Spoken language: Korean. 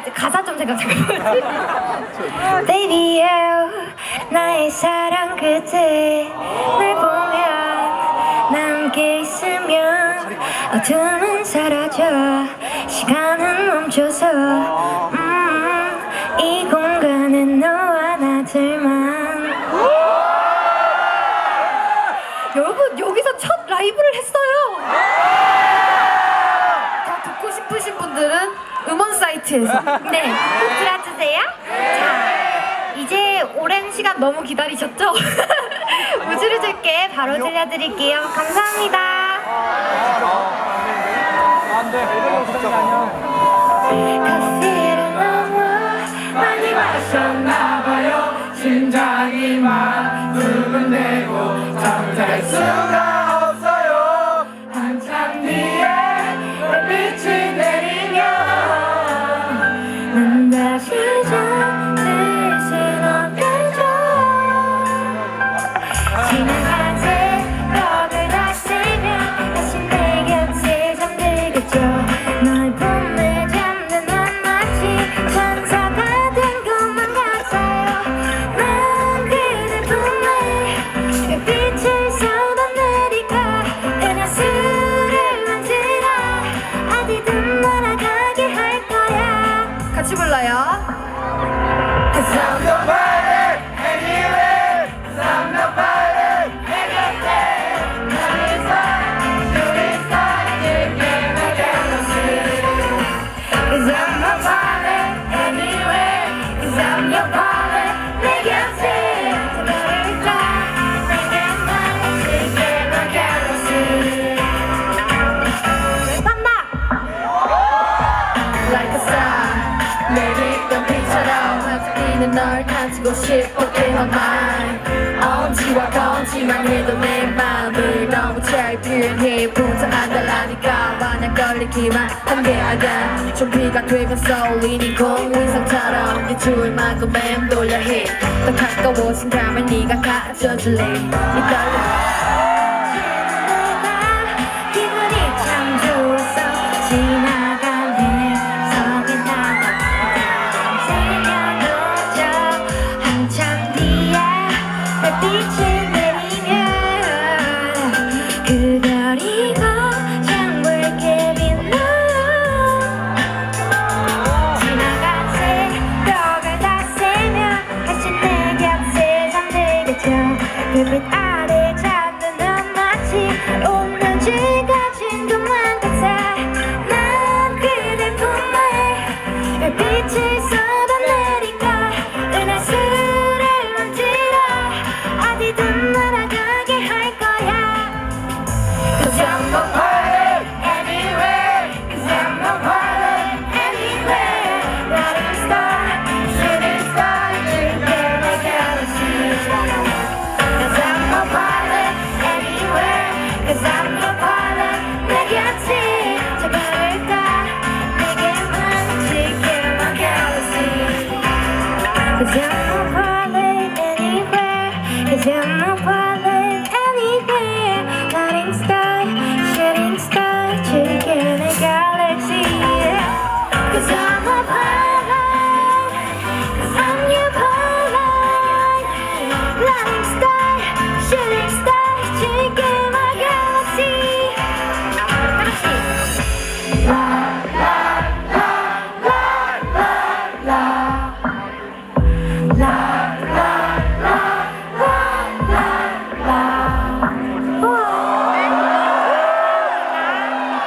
해야지. 가사 좀 생각 좀 해보지. Baby, you, 나의 사랑 끝에 날 보면 나 함께 있으면 어둠은 사라져 시간은 멈춰서 사이트에서 네, 꼭 들어주세요. 자, 이제 오랜 시간 너무 기다리셨죠? 우주를 줄게 바로 들려드릴게요. 감사합니다. 커피를 너 star 내리던 비처럼 반짝이는 널 가지고 싶어 in my mind 엄지와 검지만 해도 내 마음을 너무 잘 표현해 보자 안달나니까 마냥 걸리기만 한게 좀비가 되면 쏠리는 공위성처럼 네 줄만큼 맴돌려 해더 가까워진 감을 네가 가져줄래. 이 떨림 그릇 아래 작은 난 마치 오늘 지가진 것만 같아 난 그대 품에 빛을 쏟아내니까 은하수를 만들어 어디든 Yeah.